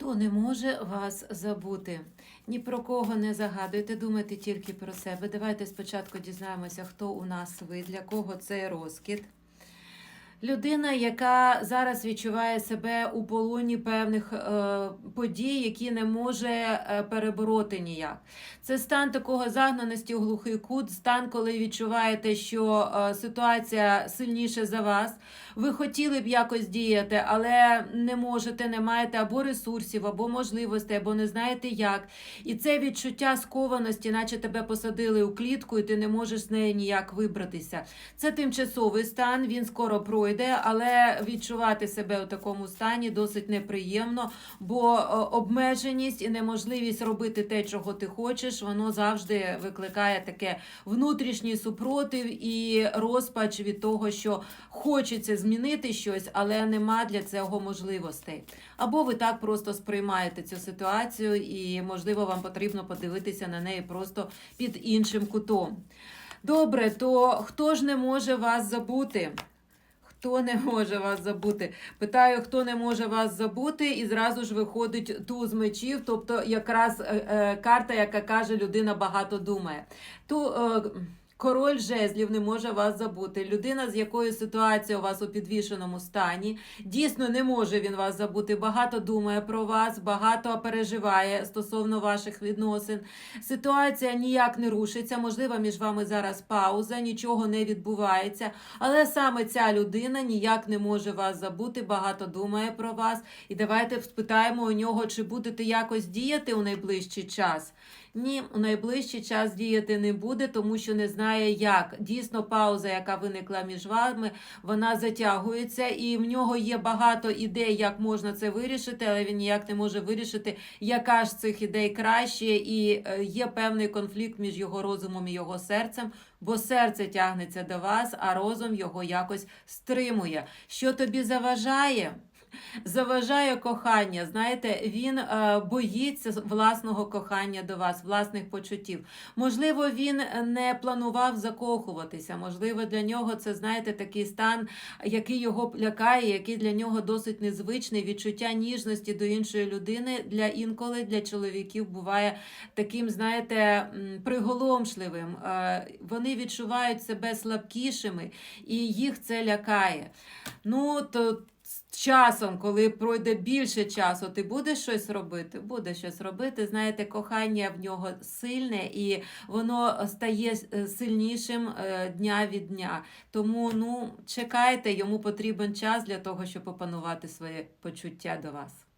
Хто не може вас забути? Ні про кого не загадуйте, думайте тільки про себе. Давайте спочатку дізнаємося, хто у нас ви, для кого цей розкид. Людина, яка зараз відчуває себе у полоні певних е, подій, які не може е, перебороти ніяк. Це стан такого загнаності у глухий кут, стан, коли відчуваєте, що е, ситуація сильніше за вас. Ви хотіли б якось діяти, але не можете, не маєте або ресурсів, або можливостей, або не знаєте як. І це відчуття скованості, наче тебе посадили у клітку, і ти не можеш з неї ніяк вибратися. Це тимчасовий стан, він скоро пройде, але відчувати себе у такому стані досить неприємно, бо е, обмеженість і неможливість робити те, чого ти хочеш, воно завжди викликає таке внутрішній супротив і розпач від того, що хочеться змінити щось, але нема для цього можливостей. Або ви так просто сприймаєте цю ситуацію, і можливо вам потрібно подивитися на неї просто під іншим кутом. Добре, то хто ж не може вас забути? Хто не може вас забути? Питаю, хто не може вас забути, і зразу ж виходить туз мечів, тобто якраз е, е, карта, яка каже, людина багато думає. Ту, е, Король жезлів не може вас забути. Людина, з якою ситуація у вас у підвішеному стані, дійсно не може він вас забути. Багато думає про вас, багато переживає стосовно ваших відносин. Ситуація ніяк не рушиться. Можливо, між вами зараз пауза, нічого не відбувається. Але саме ця людина ніяк не може вас забути, багато думає про вас. І давайте спитаємо у нього, чи будете якось діяти у найближчий час. Ні, у найближчий час діяти не буде, тому що не знає як. Дійсно, пауза, яка виникла між вами, вона затягується, і в нього є багато ідей, як можна це вирішити, але він ніяк не може вирішити, яка ж цих ідей краще, і е, є певний конфлікт між його розумом і його серцем, бо серце тягнеться до вас, а розум його якось стримує. Що тобі заважає? Заважає кохання. Знаєте, він е, боїться власного кохання до вас, власних почуттів. Можливо, він не планував закохуватися. Можливо, для нього це знаєте такий стан, який його лякає, який для нього досить незвичний. Відчуття ніжності до іншої людини для інколи для чоловіків буває таким, знаєте, приголомшливим. Е, Вони відчувають себе слабкішими, і їх це лякає. Ну, то з часом, коли пройде більше часу, ти будеш щось робити? Будеш щось робити. Знаєте, кохання в нього сильне і воно стає е, сильнішим е, дня від дня. Тому ну, чекайте, йому потрібен час для того, щоб опанувати своє почуття до вас.